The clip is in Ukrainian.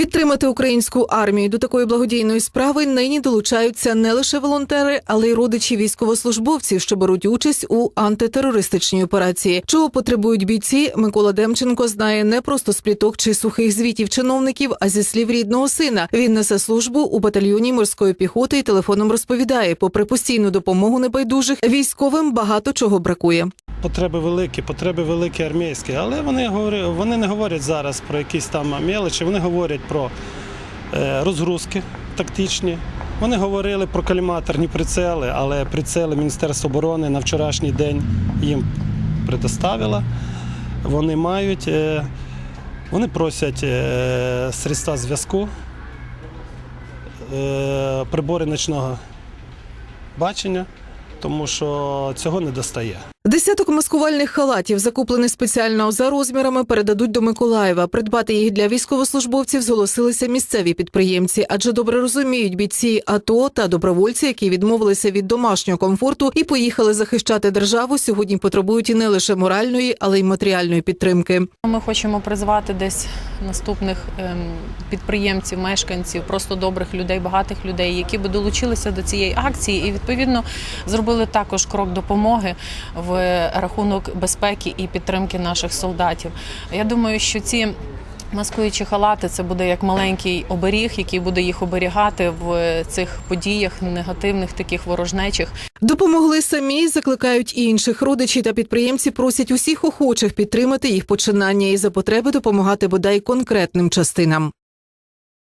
Підтримати українську армію до такої благодійної справи нині долучаються не лише волонтери, але й родичі військовослужбовців, що беруть участь у антитерористичній операції. Чого потребують бійці? Микола Демченко знає не просто з пліток чи сухих звітів чиновників, а зі слів рідного сина. Він несе службу у батальйоні морської піхоти і телефоном розповідає: попри постійну допомогу небайдужих військовим багато чого бракує. Потреби великі, потреби великі армійські, але вони вони не говорять зараз про якісь там мелочі, вони говорять про е, розгрузки тактичні. Вони говорили про каліматорні прицели, але прицели Міністерства оборони на вчорашній день їм предоставило. Вони мають, е, вони просять е, средства зв'язку, прибори ночного бачення, тому що цього не достає. Десяток маскувальних халатів, закуплених спеціально за розмірами, передадуть до Миколаєва. Придбати їх для військовослужбовців зголосилися місцеві підприємці, адже добре розуміють бійці АТО та добровольці, які відмовилися від домашнього комфорту і поїхали захищати державу. Сьогодні потребують і не лише моральної, але й матеріальної підтримки. Ми хочемо призвати десь наступних ем, підприємців, мешканців, просто добрих людей, багатих людей, які би долучилися до цієї акції і відповідно зробили також крок допомоги в рахунок безпеки і підтримки наших солдатів. Я думаю, що ці маскуючі халати це буде як маленький оберіг, який буде їх оберігати в цих подіях негативних, таких ворожнечих. Допомогли самі, закликають і інших родичі та підприємці просять усіх охочих підтримати їх починання і за потреби допомагати бодай конкретним частинам.